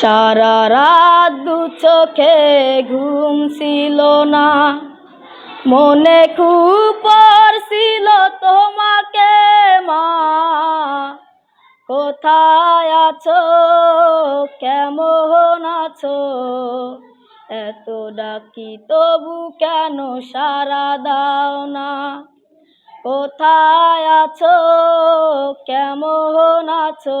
সারা রাত দু চোখে ঘুম ছিল না। মনে খুব পড়ছিল তোমাকে মা। কোথায় আছো? কেমন আছো? এত ডাকি তবু কেন সারা দাও না? কোথায় আছো? কেমন আছো?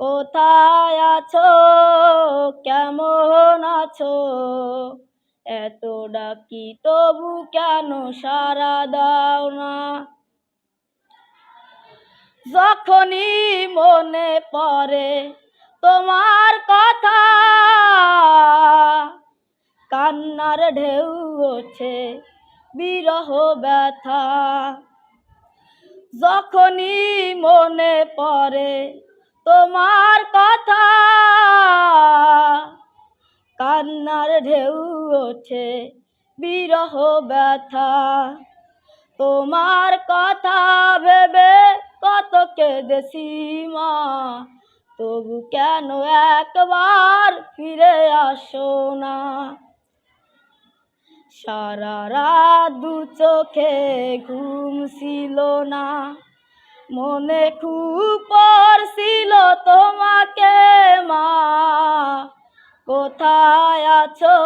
কোথায় আছো? কেমন আছো? এত ডাকি তবু কেন সারা দাও না? যখনই মনে পড়ে তোমার কথা, কান্নার ঢেউ ওঠে, বিরহ ব্যথা। যখনই মনে পড়ে তোমার কথা। কান্নার ঢেউ ওঠে, বিরহ ব্যথা। তোমার কথা ভেবে কত কেঁদেছি মা। তবু কেন একবার ফিরে আসো না? সারা রাত দু চোখে ঘুম ছিল না। মনে খুব তোমাকে মা, কোথায় আছো?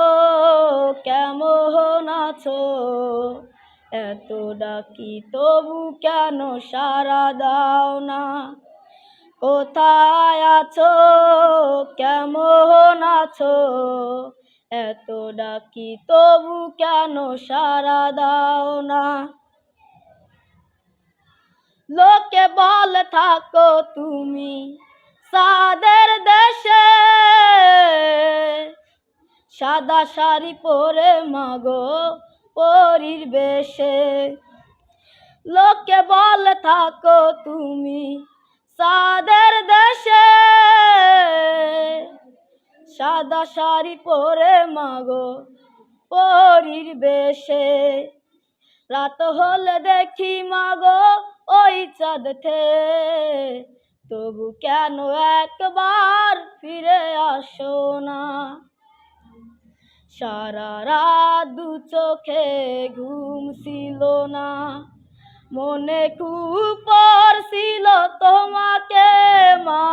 কেমন আছো? এত ডাকি তবু কেন সারা দাও না? কোথায় আছো? কেমন আছো? এত ডাকি তবু কেন সারা দাও না? লোকে বল থাকো তুমি সাদের দেশে। সাদা শাড়ি পরে মাগো পরির বেশে। লোকে বল, থাকো তুমি সাদের দেশে। সাদা শাড়ি পরে মাগো পরির বেশে। রাত হলে দেখি মাগো ওই চাঁদতে তবু কেন একবার ফিরে আসো না? সারা রাত দু চোখে ঘুম ছিল না। মনে খুব ছিল তোমাকে, মা।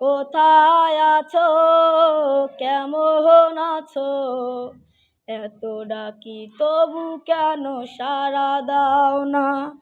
কোথায় আছো? কেমন আছো? এত ডাকি তবু কেন সারা দাও না?